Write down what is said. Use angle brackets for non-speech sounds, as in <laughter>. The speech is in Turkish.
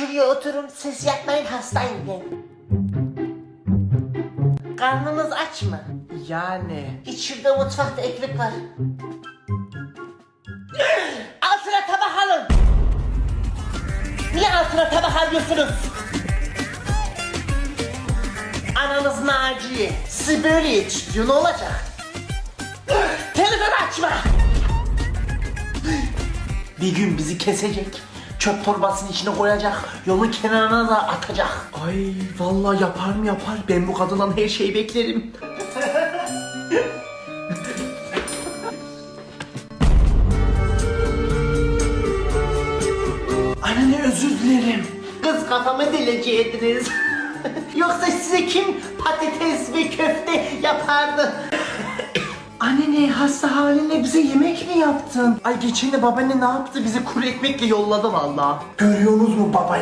Şuraya oturun ses yapmayın hastayım ben. Karnınız aç mı? Yani. Hiç şurada mutfakta ekmek var. Altına tabak alın. Niye altına tabak alıyorsunuz? Ananız Naciye. Sizi böyle yetiştiriyor ne olacak? Telefon açma. Bir gün bizi kesecek. Çöp torbasının içine koyacak. Yolun kenarına da atacak. Ay vallahi yapar mı yapar. Ben bu kadından her şeyi beklerim. <laughs> Anne özür dilerim. Kız kafamı deleceydiniz. <laughs> Yoksa size kim patates ve köfte yapardı? Hasta haline bize yemek mi yaptın? Ay geçen de babaanne ne yaptı? Bizi kuru ekmekle yolladı valla. Görüyorsunuz mu baba